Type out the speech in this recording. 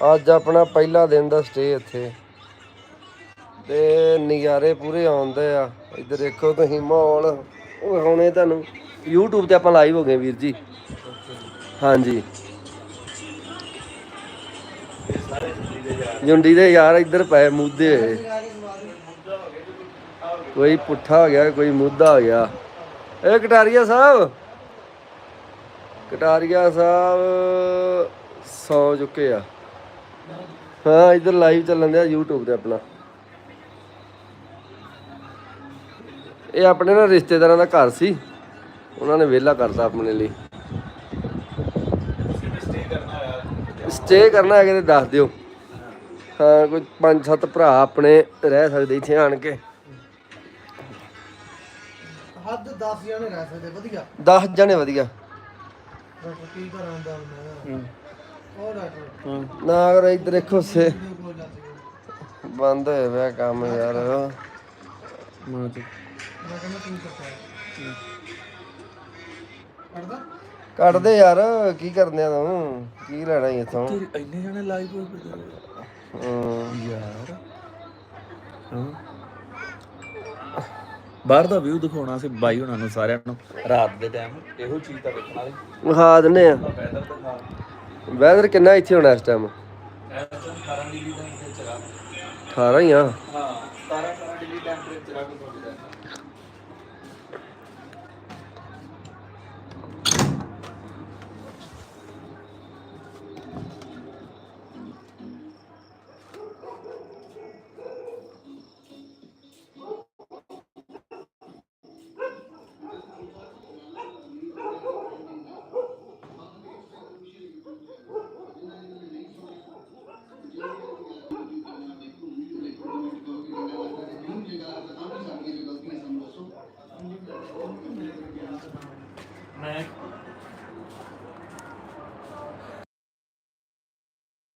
ਅੱਜ ਆਪਣਾ ਪਹਿਲਾ ਦਿਨ ਦਾ ਸਟੇ ਇੱਥੇ। ਤੇ ਨਜ਼ਾਰੇ ਪੂਰੇ ਆਉਂਦੇ ਆ। ਇੱਧਰ ਦੇਖੋ ਤੁਸੀਂ ਮਾਹੌਲ। ਉਹ ਹੁਣੇ ਤੁਹਾਨੂੰ YouTube ਤੇ ਆਪਾਂ ਲਾਈਵ ਹੋ ਗਏ ਵੀਰ ਜੀ। ਹਾਂਜੀ। ਜੁੰਡੀ ਦੇ ਯਾਰ ਇੱਧਰ ਪਏ ਮੁੱਦੇ ਹੋਏ। ਕੋਈ ਪੁੱਠਾ ਹੋ ਗਿਆ, ਕੋਈ ਮੁੱਦਾ ਹੋ ਗਿਆ। ਇਹ ਕਟਾਰੀਆ ਸਾਹਿਬ। ਕਟਾਰੀਆ ਸਾਹਿਬ ਸੌ ਚੁੱਕੇ ਆ। ਹਾਂ ਇੱਧਰ ਲਾਈਵ ਚੱਲਣ ਦਿਆ YouTube ਤੇ ਆਪਣਾ। ਇਹ ਆਪਣੇ ਨਾ ਰਿਸ਼ਤੇਦਾਰਾਂ ਦਾ ਘਰ ਸੀ। ਉਹਨਾਂ ਨੇ ਵਿਹਲਾ ਕਰਤਾ ਆਪਣੇ ਲਈ। ਸਟੇ ਕਰਨਾ ਹੈ ਕਿਤੇ ਦੱਸ ਦਿਓ। ਹਾਂ ਕੋਈ ਪੰਜ ਸੱਤ ਭਰਾ ਆਪਣੇ ਰਹਿ ਸਕਦੇ ਇੱਥੇ ਆਣ ਕੇ। ਹੱਦ 10 ਜਣੇ ਰਹਿ ਸਕਦੇ ਵਧੀਆ। 10 ਜਣੇ ਵਧੀਆ। ਕੀ ਕਰਾਂ ਦਾ ਮੈਂ। ਨਾ ਕਰ ਇੱਧਰ ਦੇਖੋ ਸੇ ਬੰਦ ਹੋਇਆ ਪਿਆ ਕੰਮ ਯਾਰ। ਮੈਂ ਤੂੰ ਹੈ ਕੱਢ ਦੇ ਯਾਰ ਕੀ ਕਰਦੇ ਆ ਤੂੰ? ਕੀ ਲੈਣਾ ਈ ਇੱਥੋਂ? ਇੰਨੇ ਜਣੇ ਲਾਈਵ ਹੋਏ ਹਮ, ਯਾਰ। ਹਾਂ। ਬਾਹਰ ਦਾ ਵਿਊ ਦਿਖਾਉਣਾ ਸੀ ਬਾਈ ਹੁਣਾਂ ਨੂੰ ਸਾਰਿਆਂ ਨੂੰ। ਰਾਤ ਦੇ ਟਾਈਮ ਇਹੋ ਚੀਜ਼ ਤਾਂ ਵੇਖਣ ਵਾਲੀ। ਵਿਖਾ ਦਿੰਨੇ ਆ। ਵੈਦਰ ਦਿਖਾ ਵੈਦਰ ਕਿੰਨਾ ਇੱਥੇ ਹੋਣਾ ਇਸ ਟਾਈਮ ਐਸ 18 ਡਿਗਰੀ ਦਾ ਟੈਂਪਰੇਚਰ ਆ। 18 ਹੀ ਆ। ਹਾਂ 17 18 ਡਿਗਰੀ ਟੈਂਪਰੇਚਰ ਆ ਕੋਈ